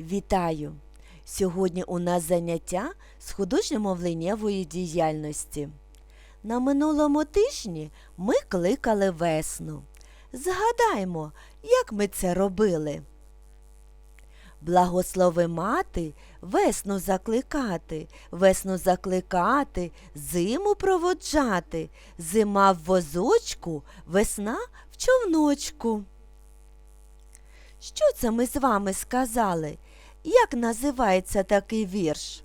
Вітаю! Сьогодні у нас заняття з художньо-мовленнєвої діяльності. На минулому тижні ми кликали весну. Згадаймо, як ми це робили. Благослови мати, весну закликати, весну закликати, зиму проводжати, зима в возочку, весна в човночку. Що це ми з вами сказали? Як називається такий вірш?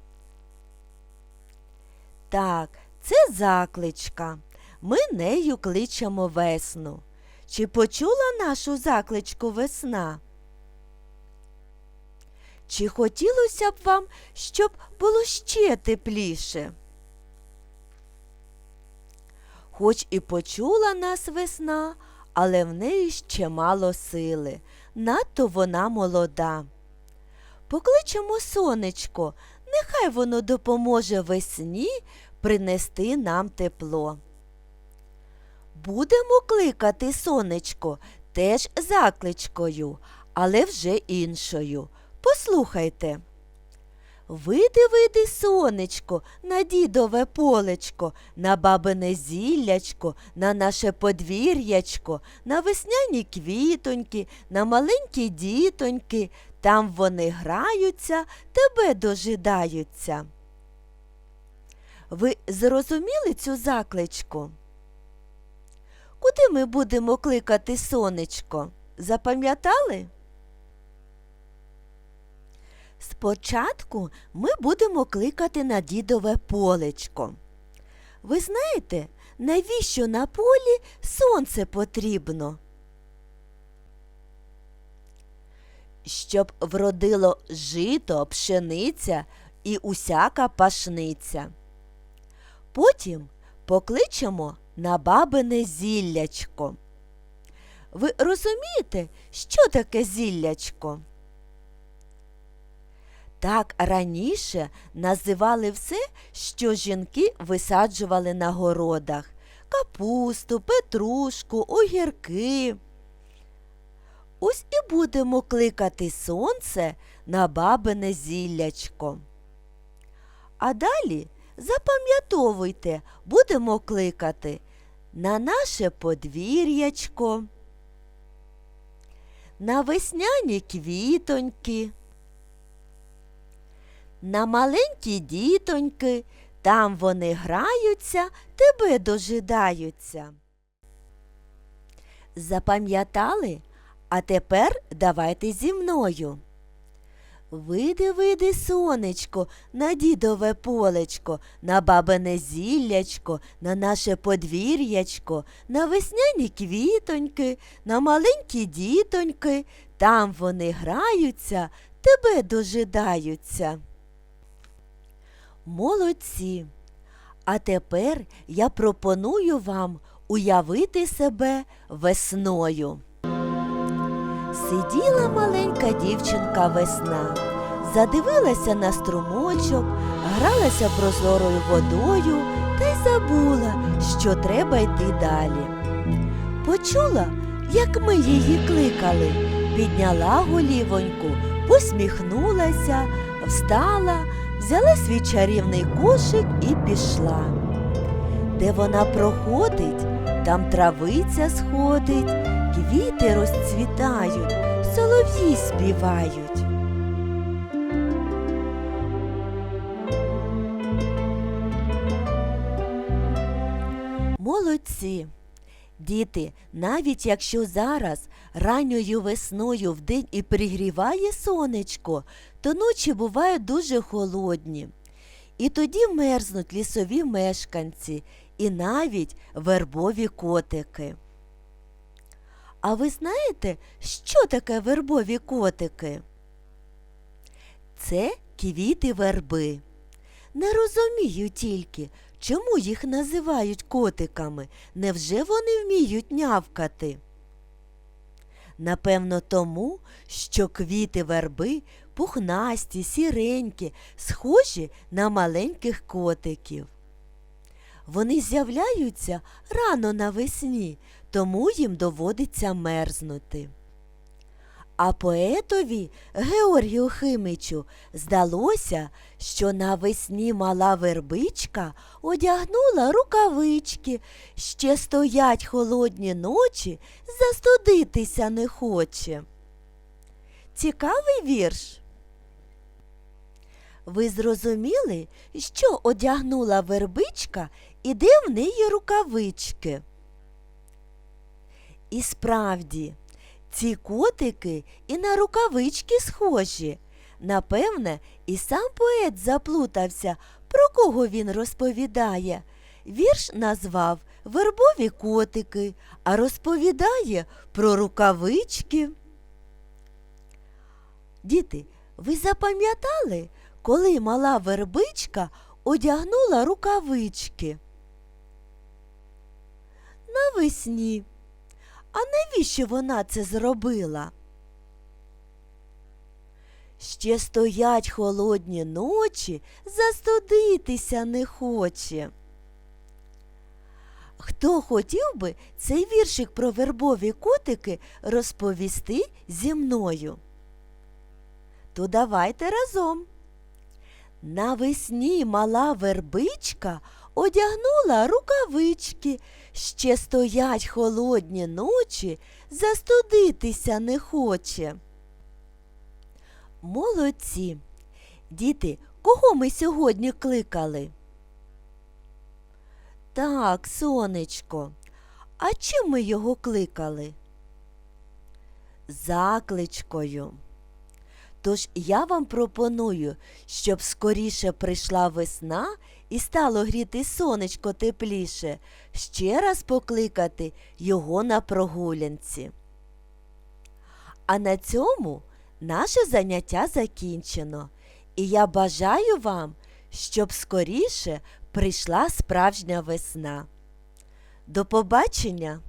Так, це закличка. Ми нею кличемо весну. Чи почула нашу закличку весна? Чи хотілося б вам, щоб було ще тепліше? Хоч і почула нас весна, але в неї ще мало сили, надто вона молода. Покличемо сонечко, нехай воно допоможе весні принести нам тепло. Будемо кликати сонечко теж закличкою, але вже іншою. Послухайте. Вийди, вийди, сонечко, на дідове полечко, на бабине зіллячко, на наше подвір'ячко, на весняні квітоньки, на маленькі дітоньки. Там вони граються, тебе дожидаються. Ви зрозуміли цю закличку? Куди ми будемо кликати сонечко? Запам'ятали? Спочатку ми будемо кликати на дідове полечко. Ви знаєте, навіщо на полі сонце потрібно? Щоб вродило жито, пшениця і усяка пашниця. Потім покличемо на бабине зіллячко. Ви розумієте, що таке зіллячко? Так раніше називали все, що жінки висаджували на городах капусту, петрушку, огірки. Ось і будемо кликати сонце на бабине зіллячко. А далі запам'ятовуйте, будемо кликати на наше подвір'ячко, на весняні квітоньки. На маленькі дітоньки, там вони граються, тебе дожидаються. Запам'ятали? А тепер давайте зі мною. Вийди, вийди, сонечко, на дідове полечко, на бабине зіллячко, на наше подвір'ячко, на весняні квітоньки, на маленькі дітоньки, там вони граються, тебе дожидаються. Молодці. А тепер я пропоную вам уявити себе весною. Сиділа маленька дівчинка весна, задивилася на струмочок, гралася прозорою водою та й забула, що треба йти далі. Почула, як ми її кликали, підняла голівоньку, посміхнулася, встала, взяла свій чарівний кошик і пішла. Де вона проходить, там травиця сходить, квіти розцвітають, солов'ї співають. Молодці! Діти, навіть якщо зараз ранньою весною вдень і пригріває сонечко, то ночі бувають дуже холодні. І тоді мерзнуть лісові мешканці і навіть вербові котики. А ви знаєте, що таке вербові котики? Це квіти верби. Не розумію тільки, чому їх називають котиками. Невже вони вміють нявкати? Напевно, тому, що квіти верби пухнасті, сіренькі, схожі на маленьких котиків. Вони з'являються рано навесні, тому їм доводиться мерзнути. А поетові Георгію Химичу здалося, що навесні мала вербичка одягнула рукавички, ще стоять холодні ночі, застудитися не хоче. Цікавий вірш. Ви зрозуміли, що одягнула вербичка і де в неї рукавички? І справді, ці котики і на рукавички схожі. Напевне, і сам поет заплутався, про кого він розповідає. Вірш назвав Вербові котики, а розповідає про рукавички. Діти, ви запам'ятали, коли мала вербичка одягнула рукавички? Навесні. А навіщо вона це зробила? Ще стоять холодні ночі, застудитися не хоче. Хто хотів би цей віршик про вербові котики розповісти зі мною? То давайте разом. Навесні мала вербичка одягнула рукавички, ще стоять холодні ночі, застудитися не хоче. Молодці. Діти, кого ми сьогодні кликали? Так, сонечко. А чим ми його кликали? Закличкою. Тож я вам пропоную, щоб скоріше прийшла весна і стало гріти сонечко тепліше, ще раз покликати його на прогулянці. А на цьому наше заняття закінчено, і я бажаю вам, щоб скоріше прийшла справжня весна. До побачення!